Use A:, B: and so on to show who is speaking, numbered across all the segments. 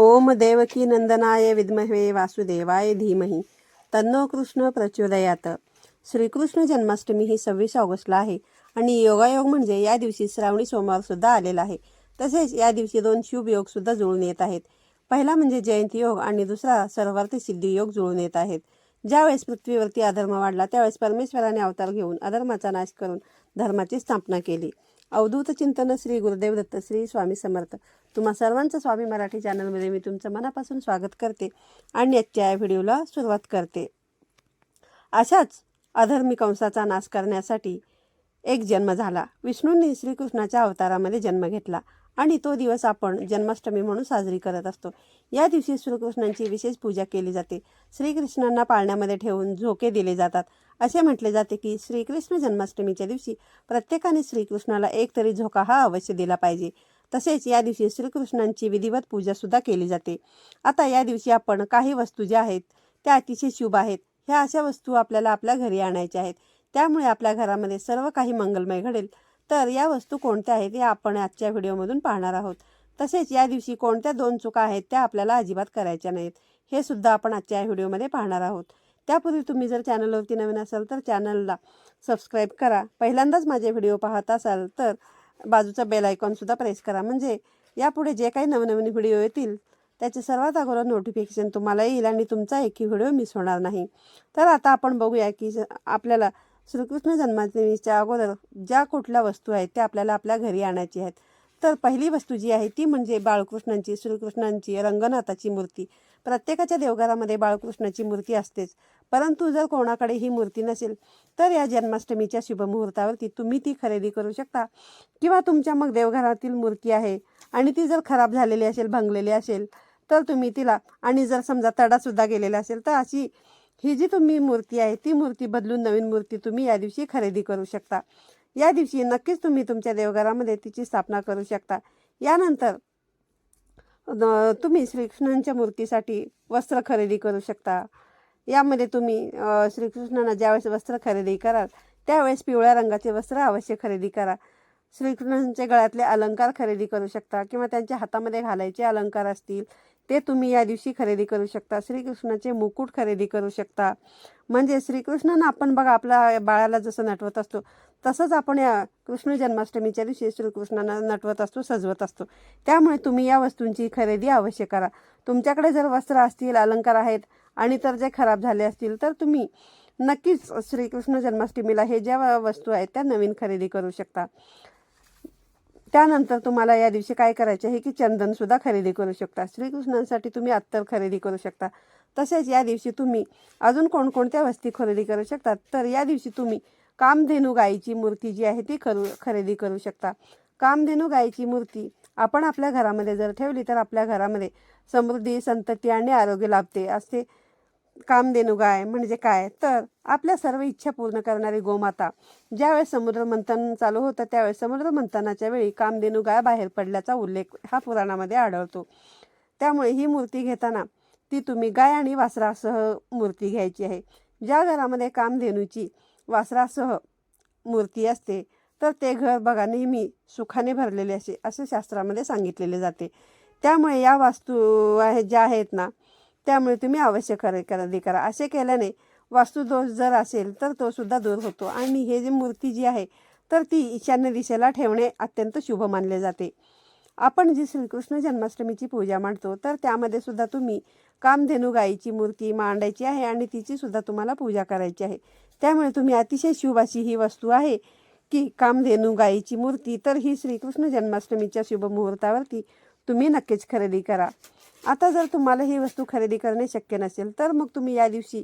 A: ओम देवकी नंदनाय विद्महे वासुदेवाय धीमही तन्नो कृष्ण प्रचोदयात श्रीकृष्ण जन्माष्टमी ही सव्वीस ऑगस्टला आहे आणि योगायोग म्हणजे या दिवशी श्रावणी सोमवारसुद्धा आलेला आहे तसेच या दिवशी दोन शुभ सुद्धा जुळून येत आहेत पहिला म्हणजे जयंती योग आणि दुसरा सर्वार्थी सिद्धी योग जुळून येत आहेत ज्यावेळेस पृथ्वीवरती अधर्म वाढला त्यावेळेस परमेश्वराने अवतार घेऊन अधर्माचा नाश करून धर्माची स्थापना केली अवधूत चिंतन श्री गुरुदेव दत्त श्री स्वामी समर्थ तुम्हा सर्वांचं स्वामी मराठी चॅनलमध्ये मी तुमचं मनापासून स्वागत करते आणि आजच्या या व्हिडिओला सुरुवात करते अशाच अधर्मी कंसाचा नाश करण्यासाठी एक जन्म झाला विष्णूंनी श्रीकृष्णाच्या अवतारामध्ये जन्म घेतला आणि तो दिवस आपण जन्माष्टमी म्हणून साजरी करत असतो या दिवशी श्रीकृष्णांची विशेष पूजा केली जाते श्रीकृष्णांना पाळण्यामध्ये ठेवून झोके दिले जातात असे म्हटले जाते की श्रीकृष्ण जन्माष्टमीच्या दिवशी प्रत्येकाने श्रीकृष्णाला एक तरी झोका हा अवश्य दिला पाहिजे तसेच या दिवशी श्रीकृष्णांची विधिवत पूजासुद्धा केली जाते आता या दिवशी आपण काही वस्तू ज्या आहेत त्या अतिशय शुभ आहेत ह्या अशा वस्तू आपल्याला आपल्या घरी आणायच्या आहेत त्यामुळे आपल्या घरामध्ये सर्व काही मंगलमय घडेल तर या वस्तू कोणत्या आहेत या आपण आजच्या व्हिडिओमधून पाहणार आहोत तसेच या दिवशी कोणत्या दोन चुका आहेत त्या आपल्याला अजिबात करायच्या नाहीत हे सुद्धा आपण आजच्या या व्हिडिओमध्ये पाहणार आहोत त्यापूर्वी तुम्ही जर चॅनलवरती नवीन असाल तर चॅनलला सबस्क्राईब करा पहिल्यांदाच माझे व्हिडिओ पाहत असाल तर बाजूचा बेल आयकॉनसुद्धा प्रेस करा म्हणजे यापुढे जे काही नवनवीन व्हिडिओ येतील त्याचे सर्वात अगोदर नोटिफिकेशन तुम्हाला येईल आणि तुमचा एकही व्हिडिओ मिस होणार नाही तर आता आपण बघूया की आपल्याला श्रीकृष्ण जन्माष्टमीच्या अगोदर ज्या कुठल्या वस्तू आहेत त्या आपल्याला आपल्या घरी आणायची आहेत तर पहिली वस्तू जी आहे ती म्हणजे बाळकृष्णांची श्रीकृष्णांची रंगनाथाची मूर्ती प्रत्येकाच्या देवघरामध्ये बाळकृष्णाची मूर्ती असतेच परंतु जर कोणाकडे ही मूर्ती नसेल तर या जन्माष्टमीच्या शुभमुहूर्तावरती तुम्ही ती खरेदी करू शकता किंवा तुमच्या मग देवघरातील मूर्ती आहे आणि ती जर खराब झालेली असेल भंगलेली असेल तर तुम्ही तिला आणि जर समजा तडासुद्धा गेलेला असेल तर अशी ही जी तुम्ही मूर्ती आहे ती मूर्ती बदलून नवीन मूर्ती तुम्ही या दिवशी खरेदी करू शकता या दिवशी नक्कीच तुम्ही तुमच्या देवघरामध्ये तिची स्थापना करू शकता यानंतर तुम्ही श्रीकृष्णांच्या मूर्तीसाठी वस्त्र खरेदी करू शकता यामध्ये तुम्ही श्रीकृष्णांना ज्यावेळेस वस्त्र खरेदी कराल त्यावेळेस पिवळ्या रंगाचे वस्त्र अवश्य खरेदी करा श्रीकृष्णांच्या गळ्यातले अलंकार खरेदी करू शकता किंवा त्यांच्या हातामध्ये घालायचे अलंकार असतील ते तुम्ही या दिवशी खरेदी करू शकता श्रीकृष्णाचे मुकुट खरेदी करू शकता म्हणजे श्रीकृष्णानं आपण बघा आपल्या बाळाला जसं नटवत असतो तसंच आपण या कृष्ण जन्माष्टमीच्या दिवशी श्रीकृष्णांना नटवत असतो सजवत असतो त्यामुळे तुम्ही या वस्तूंची खरेदी अवश्य करा तुमच्याकडे जर वस्त्र असतील अलंकार आहेत आणि तर जे खराब झाले असतील तर तुम्ही नक्कीच श्रीकृष्ण जन्माष्टमीला हे ज्या वस्तू आहेत त्या नवीन खरेदी करू शकता त्यानंतर तुम्हाला या दिवशी काय करायचे आहे की चंदनसुद्धा खरेदी करू शकता श्रीकृष्णांसाठी तुम्ही अत्तर खरेदी करू शकता तसेच या दिवशी तुम्ही अजून कोणकोणत्या वस्ती खरेदी करू शकता तर या दिवशी तुम्ही कामधेनू गायीची मूर्ती जी आहे ती करू खरेदी करू शकता कामधेनू गायीची मूर्ती आपण आपल्या घरामध्ये जर ठेवली तर आपल्या घरामध्ये समृद्धी संतती आणि आरोग्य लाभते असते कामधेनू गाय म्हणजे काय तर आपल्या सर्व इच्छा पूर्ण करणारी गोमाता ज्यावेळेस समुद्र मंथन चालू होतं त्यावेळेस समुद्र मंथनाच्या वेळी कामधेनू गाय बाहेर पडल्याचा उल्लेख हा पुराणामध्ये आढळतो त्यामुळे ही मूर्ती घेताना ती तुम्ही गाय आणि वासरासह मूर्ती घ्यायची आहे ज्या घरामध्ये कामधेनूची वासरासह मूर्ती असते तर ते घर बघा नेहमी सुखाने भरलेले असे असे शास्त्रामध्ये सांगितलेले जाते त्यामुळे या वास्तू आहे ज्या आहेत ना त्यामुळे तुम्ही आवश्यक खरेदी करा असे केल्याने वास्तुदोष जर असेल तर तो सुद्धा दूर होतो आणि हे जे मूर्ती जी आहे तर ती ईशान्य दिशेला ठेवणे अत्यंत शुभ मानले जाते आपण जी श्रीकृष्ण जन्माष्टमीची पूजा मांडतो तर त्यामध्ये सुद्धा तुम्ही कामधेनू गायीची मूर्ती मांडायची आहे आणि तिची सुद्धा तुम्हाला पूजा करायची आहे त्यामुळे तुम्ही अतिशय शुभ अशी ही वस्तू आहे की कामधेनू गायीची मूर्ती तर ही श्रीकृष्ण जन्माष्टमीच्या शुभ मुहूर्तावरती तुम्ही नक्कीच खरेदी करा आता जर तुम्हाला ही वस्तू खरेदी करणे शक्य नसेल तर मग तुम्ही या दिवशी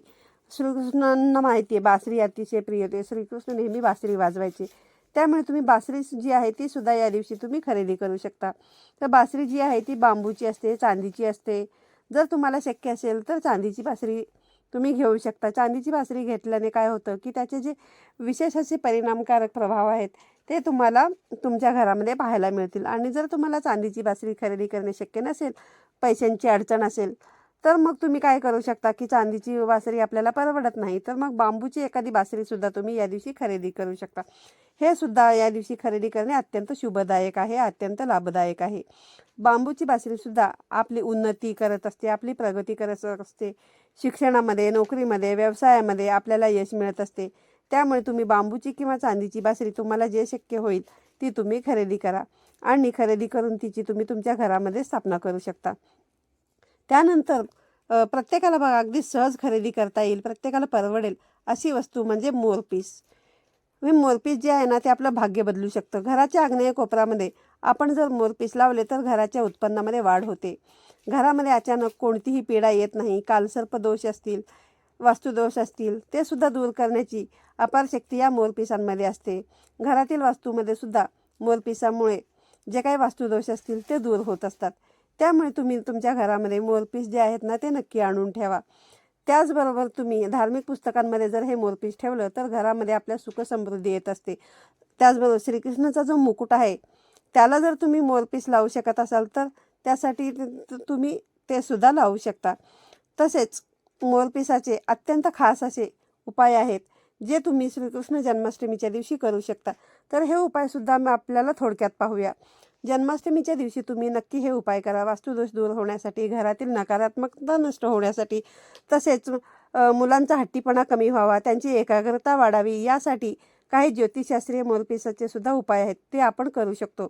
A: श्रीकृष्णांना माहिती आहे बासरी अतिशय प्रिय होते श्रीकृष्ण नेहमी बासरी वाजवायचे त्यामुळे तुम्ही बासरी जी आहे ती सुद्धा या दिवशी तुम्ही खरेदी करू शकता तर बासरी जी आहे ती बांबूची असते चांदीची असते जर तुम्हाला शक्य असेल तर चांदीची बासरी तुम्ही घेऊ शकता चांदीची बासरी घेतल्याने काय होतं की त्याचे जे विशेष असे परिणामकारक प्रभाव आहेत ते तुम्हाला तुमच्या घरामध्ये पाहायला मिळतील आणि जर तुम्हाला चांदीची बासरी खरेदी करणे शक्य नसेल पैशांची अडचण असेल तर मग तुम्ही काय करू शकता की चांदीची बासरी आपल्याला परवडत नाही तर मग बांबूची एखादी बासरीसुद्धा तुम्ही या दिवशी खरेदी करू शकता हे सुद्धा या दिवशी खरेदी करणे अत्यंत शुभदायक आहे अत्यंत लाभदायक आहे बांबूची बासरीसुद्धा आपली उन्नती करत असते आपली प्रगती करत असते शिक्षणामध्ये नोकरीमध्ये व्यवसायामध्ये आपल्याला यश मिळत असते त्यामुळे तुम्ही बांबूची किंवा चांदीची बासरी तुम्हाला जे शक्य होईल ती तुम्ही खरेदी करा आणि खरेदी करून तिची तुम्ही तुमच्या घरामध्ये स्थापना करू शकता त्यानंतर प्रत्येकाला बघा अगदी सहज खरेदी करता येईल प्रत्येकाला परवडेल अशी वस्तू म्हणजे मोरपीस मी मोरपीस जे आहे ना ते आपलं भाग्य बदलू शकतं घराच्या आग्नेय कोपरामध्ये आपण जर मोरपीस लावले तर घराच्या उत्पन्नामध्ये वाढ होते घरामध्ये अचानक कोणतीही पीडा येत नाही कालसर्प दोष असतील वास्तुदोष असतील ते सुद्धा दूर करण्याची अपार शक्ती या मोरपिसांमध्ये असते घरातील वास्तूमध्ये सुद्धा मोरपिसामुळे जे काही वास्तुदोष असतील ते दूर होत असतात त्यामुळे तुम्ही तुमच्या घरामध्ये मोरपीस जे आहेत ना ते नक्की आणून ठेवा त्याचबरोबर तुम्ही धार्मिक पुस्तकांमध्ये जर हे मोरपीस ठेवलं तर घरामध्ये आपल्या सुखसमृद्धी येत असते त्याचबरोबर श्रीकृष्णाचा जो मुकुट आहे त्याला जर तुम्ही मोरपीस लावू शकत असाल तर त्यासाठी तुम्ही ते सुद्धा लावू शकता तसेच मोरपिसाचे अत्यंत खास असे उपाय आहेत जे तुम्ही श्रीकृष्ण जन्माष्टमीच्या दिवशी करू शकता तर हे उपायसुद्धा आपल्याला थोडक्यात पाहूया जन्माष्टमीच्या दिवशी तुम्ही नक्की हे उपाय करा वास्तुदोष दूर होण्यासाठी घरातील नकारात्मकता नष्ट होण्यासाठी तसेच मुलांचा हट्टीपणा कमी व्हावा त्यांची एकाग्रता वाढावी यासाठी काही ज्योतिषशास्त्रीय मोरपिसाचे सुद्धा उपाय आहेत ते आपण करू शकतो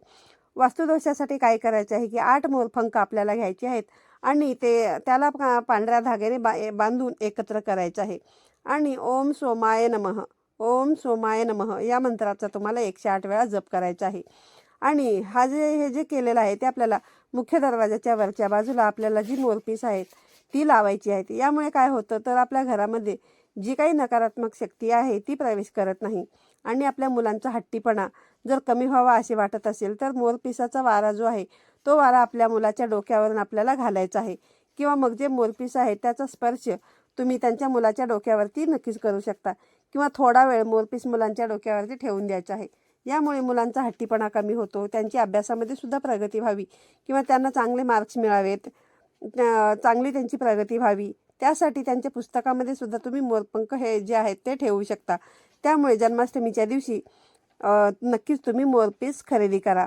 A: वास्तुदोषासाठी काय करायचं आहे की आठ मोरफंक आपल्याला घ्यायचे आहेत आणि ते त्याला पांढऱ्या धाग्याने बा बांधून एकत्र करायचं आहे आणि ओम सोमाय नमः ओम सोमाय नमः या मंत्राचा तुम्हाला एकशे आठ वेळा जप करायचा आहे आणि हा जे हे जे केलेलं आहे ते आपल्याला मुख्य दरवाजाच्या वरच्या बाजूला आपल्याला जी मोरपीस आहेत ती लावायची आहेत यामुळे काय होतं तर आपल्या घरामध्ये जी काही नकारात्मक शक्ती आहे ती प्रवेश करत नाही आणि आपल्या मुलांचा हट्टीपणा जर कमी व्हावा असे वाटत असेल तर मोरपिसाचा वारा जो आहे तो वारा आपल्या मुलाच्या डोक्यावरून आपल्याला घालायचा आहे किंवा मग जे मोरपीस आहे त्याचा स्पर्श तुम्ही त्यांच्या मुलाच्या डोक्यावरती नक्कीच करू शकता किंवा थोडा वेळ मोरपीस मुलांच्या डोक्यावरती ठेवून द्यायचा आहे यामुळे मुलांचा हट्टीपणा कमी होतो त्यांची अभ्यासामध्ये सुद्धा प्रगती व्हावी किंवा त्यांना चांगले मार्क्स मिळावेत चांगली त्यांची प्रगती व्हावी त्यासाठी त्यांच्या पुस्तकामध्ये सुद्धा तुम्ही मोरपंख हे जे आहेत ते ठेवू शकता त्यामुळे जन्माष्टमीच्या दिवशी नक्कीच तुम्ही मोरपीस खरेदी करा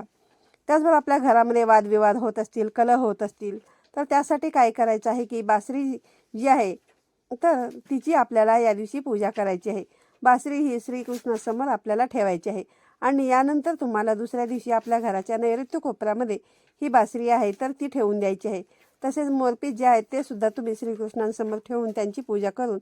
A: त्याचबरोबर आपल्या घरामध्ये वादविवाद होत असतील कलह होत असतील तर त्यासाठी काय करायचं आहे की बासरी जी आहे तर तिची आपल्याला या दिवशी पूजा करायची आहे बासरी ही श्रीकृष्णासमोर आपल्याला ठेवायची आहे आणि यानंतर तुम्हाला दुसऱ्या दिवशी आपल्या घराच्या नैऋत्य कोपऱ्यामध्ये ही बासरी आहे तर ती ठेवून द्यायची आहे तसेच मोरपीस जे आहेत ते सुद्धा तुम्ही श्रीकृष्णांसमोर ठेवून त्यांची पूजा करून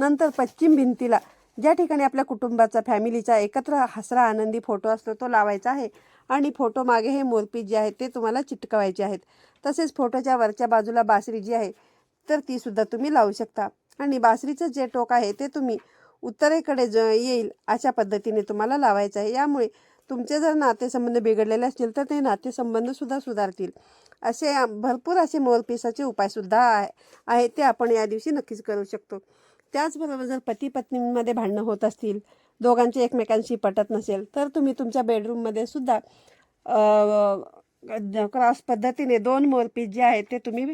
A: नंतर पश्चिम भिंतीला ज्या ठिकाणी आपल्या कुटुंबाचा फॅमिलीचा एकत्र हसरा आनंदी फोटो असतो तो लावायचा आहे आणि फोटो मागे हे मोरपीस जे आहेत ते तुम्हाला चिटकवायचे आहेत तसेच फोटोच्या वरच्या बाजूला बासरी जी आहे तर तीसुद्धा तुम्ही लावू शकता आणि बासरीचं जे टोक आहे ते तुम्ही उत्तरेकडे ज येईल अशा पद्धतीने तुम्हाला लावायचं आहे यामुळे तुमचे जर नातेसंबंध बिघडलेले असतील तर ते नातेसंबंधसुद्धा सुधारतील असे भरपूर असे मोरपिसाचे उपायसुद्धा आहे आहे ते आपण या दिवशी नक्कीच करू शकतो त्याचबरोबर जर पती पत्नीमध्ये भांडणं होत असतील दोघांचे एकमेकांशी पटत नसेल तर तुम्ही तुमच्या बेडरूममध्ये सुद्धा क्रॉस पद्धतीने दोन मोरपीस जे आहेत ते तुम्ही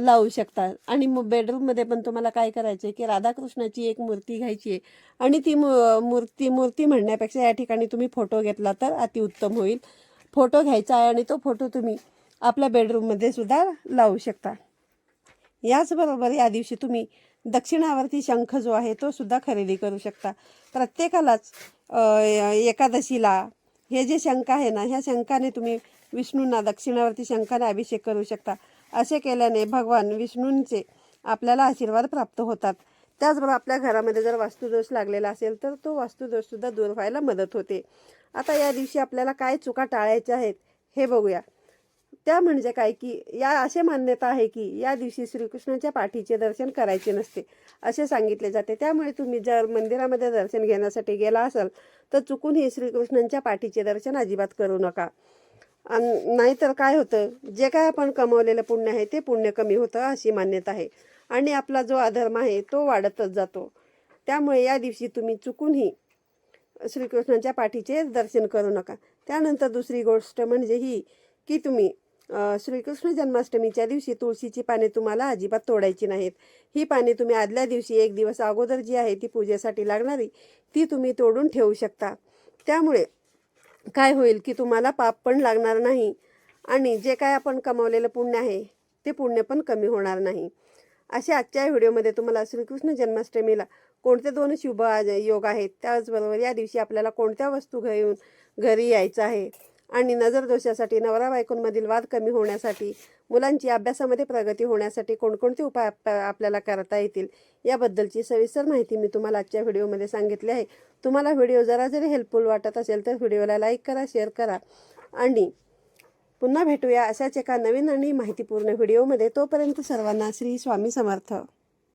A: लावू शकता आणि मग बेडरूममध्ये पण तुम्हाला काय करायचं आहे की राधाकृष्णाची एक मूर्ती घ्यायची आहे आणि ती मूर्ती मूर्ती म्हणण्यापेक्षा या ठिकाणी तुम्ही फोटो घेतला तर अतिउत्तम होईल फोटो घ्यायचा आहे आणि तो फोटो तुम्ही आपल्या बेडरूममध्ये सुद्धा लावू शकता याचबरोबर या दिवशी तुम्ही दक्षिणावरती शंख जो आहे तो सुद्धा खरेदी करू शकता प्रत्येकालाच एकादशीला हे जे शंख आहे ना ह्या शंखाने तुम्ही विष्णूंना दक्षिणावरती शंखाने अभिषेक करू शकता असे केल्याने भगवान विष्णूंचे आपल्याला आशीर्वाद प्राप्त होतात त्याचबरोबर आपल्या घरामध्ये जर वास्तुदोष लागलेला असेल तर तो वास्तुदोषसुद्धा दूर व्हायला मदत होते आता या दिवशी आपल्याला काय चुका टाळायच्या आहेत हे बघूया त्या म्हणजे काय की या असे मान्यता आहे की या दिवशी श्रीकृष्णाच्या पाठीचे दर्शन करायचे नसते असे सांगितले जाते त्यामुळे तुम्ही जर मंदिरामध्ये दर्शन घेण्यासाठी गेला असाल तर चुकूनही श्रीकृष्णांच्या पाठीचे दर्शन अजिबात करू नका आणि नाहीतर काय होतं जे काय आपण कमवलेलं पुण्य आहे ते पुण्य कमी होतं अशी मान्यता आहे आणि आपला जो अधर्म आहे तो वाढतच जातो त्यामुळे या दिवशी तुम्ही चुकूनही श्रीकृष्णाच्या पाठीचे दर्शन करू नका त्यानंतर दुसरी गोष्ट म्हणजे ही की तुम्ही श्रीकृष्ण जन्माष्टमीच्या दिवशी तुळशीची पाने तुम्हाला अजिबात तोडायची नाहीत ही पाने तुम्ही आदल्या दिवशी एक दिवस अगोदर जी आहे ती पूजेसाठी लागणारी ती तुम्ही तोडून ठेवू शकता त्यामुळे काय होईल की तुम्हाला पाप पण लागणार नाही आणि जे काय आपण कमावलेलं पुण्य आहे ते पुण्य पण कमी होणार नाही अशा आजच्या व्हिडिओमध्ये तुम्हाला श्रीकृष्ण जन्माष्टमीला कोणते दोन शुभ योग आहेत त्याचबरोबर या दिवशी आपल्याला कोणत्या वस्तू घेऊन घरी यायचं आहे आणि नजर दोषासाठी नवरा बायकोंमधील वाद कमी होण्यासाठी मुलांची अभ्यासामध्ये प्रगती होण्यासाठी कोणकोणते उपाय आपल्याला करता येतील याबद्दलची सविस्तर माहिती मी तुम्हाला आजच्या व्हिडिओमध्ये सांगितली आहे तुम्हाला व्हिडिओ जरा जरी हेल्पफुल वाटत असेल तर व्हिडिओला लाईक करा शेअर करा आणि पुन्हा भेटूया अशाच एका नवीन आणि माहितीपूर्ण व्हिडिओमध्ये तोपर्यंत सर्वांना श्री स्वामी समर्थ